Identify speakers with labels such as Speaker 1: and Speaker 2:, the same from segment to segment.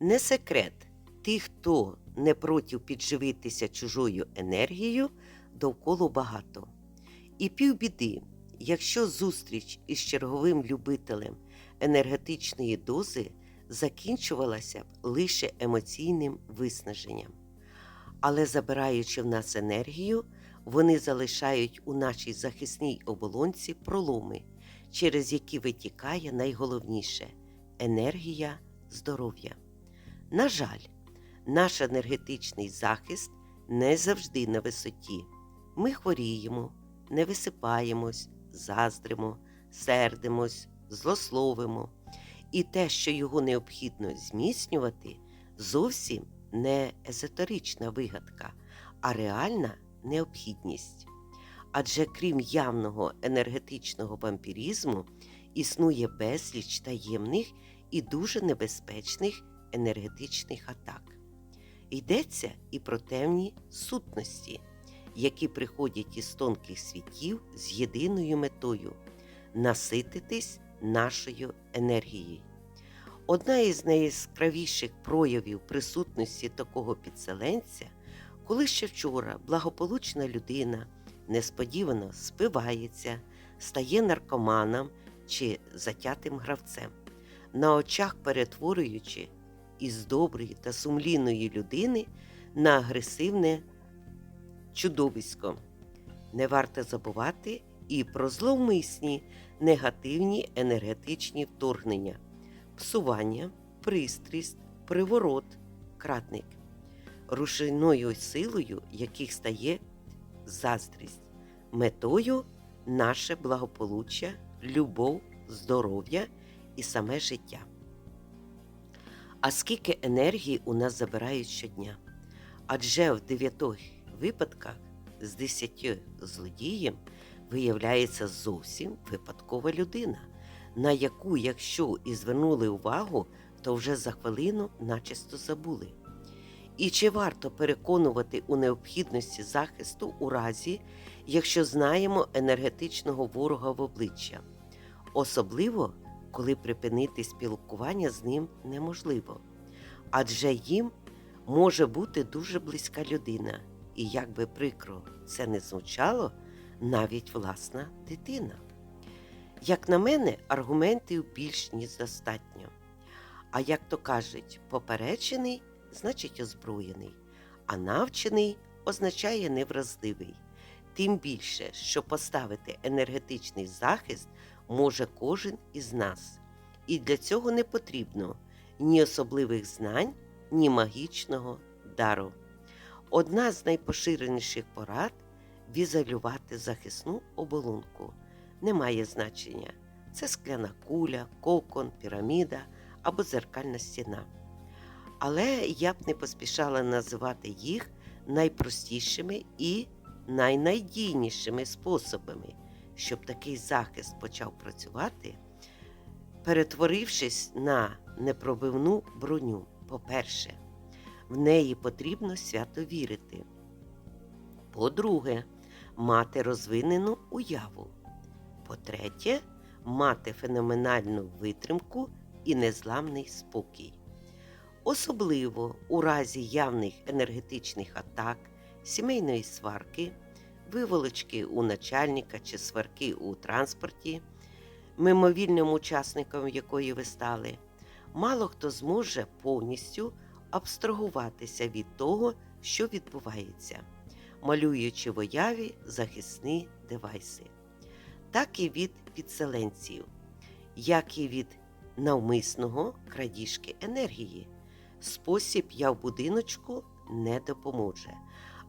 Speaker 1: Не секрет, тих, хто не проти підживитися чужою енергією, довкола багато. І півбіди, якщо зустріч із черговим любителем енергетичної дози закінчувалася б лише емоційним виснаженням. Але забираючи в нас енергію, вони залишають у нашій захисній оболонці проломи, через які витікає найголовніше енергія здоров'я. На жаль, наш енергетичний захист не завжди на висоті. Ми хворіємо, не висипаємось, заздримо, сердимось, злословимо. І те, що його необхідно зміцнювати, зовсім не езотерична вигадка, а реальна необхідність. Адже крім явного енергетичного вампірізму, існує безліч таємних і дуже небезпечних енергетичних атак. Йдеться і про темні сутності, які приходять із тонких світів з єдиною метою насититись нашою енергією. Одна із найяскравіших проявів присутності такого підселенця, коли ще вчора благополучна людина несподівано спивається, стає наркоманом чи затятим гравцем, на очах перетворюючи із доброї та сумлінної людини на агресивне чудовисько. Не варто забувати і про зловмисні негативні енергетичні вторгнення, псування, пристрість, приворот, кратник, рушійною силою яких стає заздрість, метою наше благополуччя, любов, здоров'я і саме життя. А скільки енергії у нас забирають щодня? Адже в дев'ятох випадках з десятьох злодієм виявляється зовсім випадкова людина, на яку, якщо і звернули увагу, то вже за хвилину начисто забули. І чи варто переконувати у необхідності захисту у разі, якщо знаємо енергетичного ворога в обличчя, особливо коли припинити спілкування з ним неможливо, адже їм може бути дуже близька людина, і як би прикро це не звучало, навіть власна дитина. Як на мене, аргументів більш ніж достатньо. А як то кажуть, поперечений значить озброєний, а навчений означає невразливий. Тим більше, що поставити енергетичний захист може кожен із нас. І для цього не потрібно ні особливих знань, ні магічного дару. Одна з найпоширеніших порад візуалювати захисну оболонку. Не має значення. Це скляна куля, кокон, піраміда або зеркальна стіна. Але я б не поспішала називати їх найпростішими і найнадійнішими способами, щоб такий захист почав працювати, перетворившись на непробивну броню. По-перше, в неї потрібно свято вірити. По-друге, мати розвинену уяву. По-третє, мати феноменальну витримку і незламний спокій. Особливо у разі явних енергетичних атак, сімейної сварки, виволочки у начальника чи сварки у транспорті, мимовільним учасником якої ви стали, мало хто зможе повністю абстрагуватися від того, що відбувається, малюючи в уяві захисні девайси, так і від підселенців, як і від навмисного крадіжки енергії. Спосіб я в будиночку не допоможе.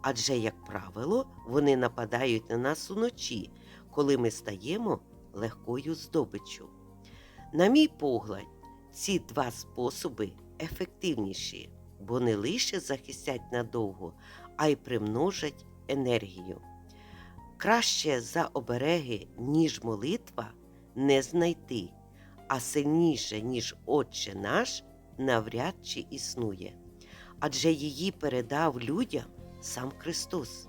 Speaker 1: Адже, як правило, вони нападають на нас уночі, коли ми стаємо легкою здобиччю. На мій погляд, ці два способи ефективніші, бо не лише захистять надовго, а й примножать енергію. Краще за обереги, ніж молитва, не знайти, а сильніше, ніж Отче наш, навряд чи існує. Адже її передав людям сам Христос.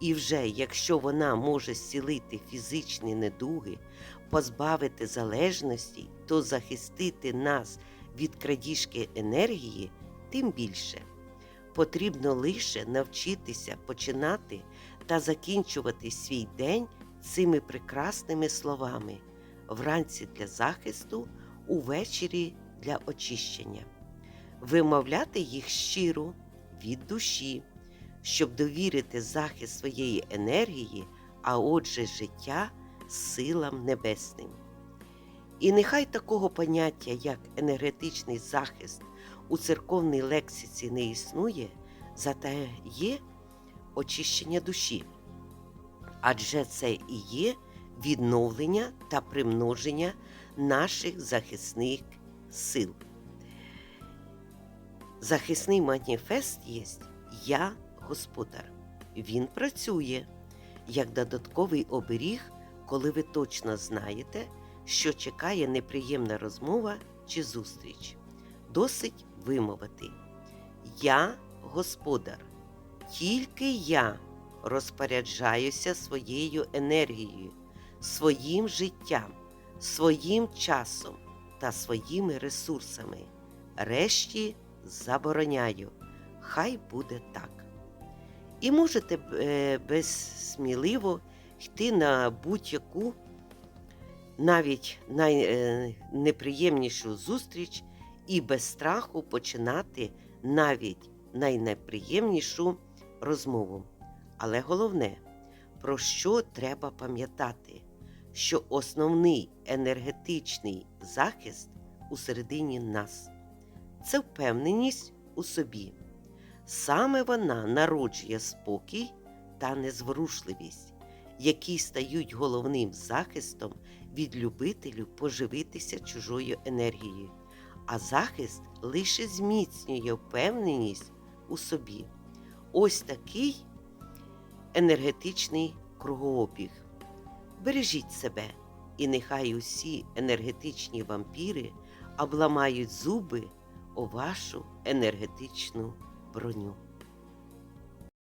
Speaker 1: І вже якщо вона може зцілити фізичні недуги, позбавити залежності, то захистити нас від крадіжки енергії, тим більше. Потрібно лише навчитися починати та закінчувати свій день цими прекрасними словами вранці для захисту, увечері для очищення, вимовляти їх щиро від душі, щоб довірити захист своєї енергії, а отже, життя силам небесним. І нехай такого поняття, як енергетичний захист, у церковній лексиці не існує, зате є очищення душі. Адже це і є відновлення та примноження наших захисних сил. Захисний маніфест є Я Господар. Він працює як додатковий оберіг, коли ви точно знаєте, що чекає неприємна розмова чи зустріч. Досить вимовити. Я господар. Тільки я розпоряджаюся своєю енергією, своїм життям, своїм часом та своїми ресурсами. Решті забороняю. Хай буде так. І можете е, безсміливо йти на будь-яку навіть найнеприємнішу зустріч і без страху починати навіть найнеприємнішу розмову. Але головне, про що треба пам'ятати, що основний енергетичний захист усередині нас це впевненість у собі. Саме вона народжує спокій та незворушливість, які стають головним захистом від любителів поживитися чужою енергією, а захист лише зміцнює впевненість у собі. Ось такий енергетичний кругообіг. Бережіть себе, і нехай усі енергетичні вампіри обламають зуби у вашу енергетичну броню.